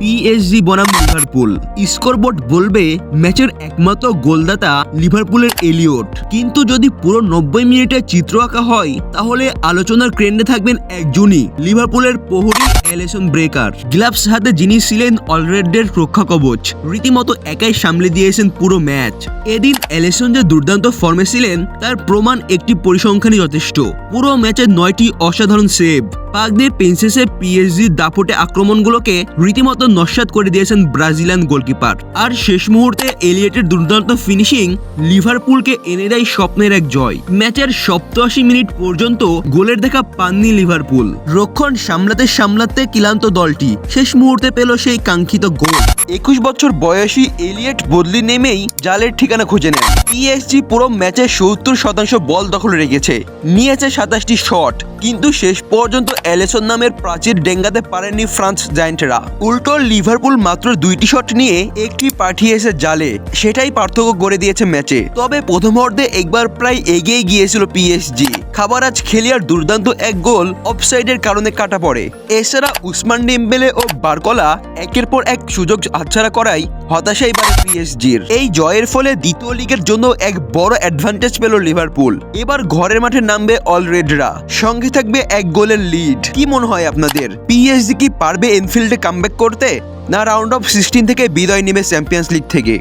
PSG বনাম Liverpool. Scoreboard বলবে, ম্যাচের একমাত্র গোলদাতা লিভারপুলের এলিওট কিন্তু যদি পুরো নব্বই মিনিটের চিত্র আঁকা হয়, তাহলে আলোচনার কেন্দ্রে থাকবেন একজনই, লিভারপুলের প্রহরী অ্যালেসন ব্রেকার। গ্লাভস হাতে যিনি ছিলেন অলরেডের রক্ষা কবচ, রীতিমতো একাই সামলে দিয়েছেন পুরো ম্যাচ। এদিন অ্যালেসন যে দুর্দান্ত ফর্মে ছিলেন, তার প্রমাণ একটি পরিসংখ্যানই যথেষ্ট। পুরো ম্যাচে নয়টি অসাধারণ সেভ। পাকদের পেন্সেসে পিএসজির দাপটে আক্রমণগুলোকে রীতিমতো নস্বাত করে দিয়েছেন ব্রাজিলিয়ান গোলকিপার। আর শেষ মুহূর্তে এলিয়েটের দুর্দান্ত ফিনিশিং লিভারপুলকে এনে দেয় স্বপ্নের এক জয়। ম্যাচের সপ্তাশি মিনিট পর্যন্ত গোলের দেখা পাননি লিভারপুল। রক্ষণ সামলাতে সামলাতে ক্লান্ত দলটি। শেষ মুহূর্তে পেল সেই কাঙ্ক্ষিত গোল। একুশ বছর বয়সী এলিয়েট বদলি নেমেই জালের ঠিকানা খুঁজে নেন। পিএসজি পুরো ম্যাচে সত্তর শতাংশ বল দখল রেখেছে। নিয়েছে সাতাশটি শট, কিন্তু শেষ পর্যন্ত অ্যালেসন নামের প্রাচীর ডেঙ্গাতে পারেননি ফ্রান্স জায়েন্টেরা। উল্টো লিভারপুল মাত্র দুইটি শট নিয়ে একটি পাঠিয়েছে জালে। সেটাই পার্থক্য করে দিয়েছে ম্যাচে। তবে প্রথম অর্ধে একবার প্রায় এগিয়ে গিয়েছিল পিএসজি। খাবার আজ খেলিয়ার দুর্দান্ত এক গোল অফসাইডের কারণে কাটা পড়ে। এছাড়া উসমান ডেম্বেলে ও বারকলা একের পর এক সুযোগ হাতছাড়া করাই হতাশাই বাড়ে পিএসজির। এই জয়ের ফলে দ্বিতীয় লিগের জন্য এক বড় অ্যাডভান্টেজ পেল লিভারপুল। এবার ঘরের মাঠে নামবে অলরেডরা সঙ্গে থাকবে এক গোলের লিড কি মনে হয় আপনাদের? পিএসজি কি পারবে এনফিল্ডে কামব্যাক করতে? না রাউন্ড অফ সিক্সটিন থেকে বিদায় নেবে চ্যাম্পিয়ন্স লিগ থেকে?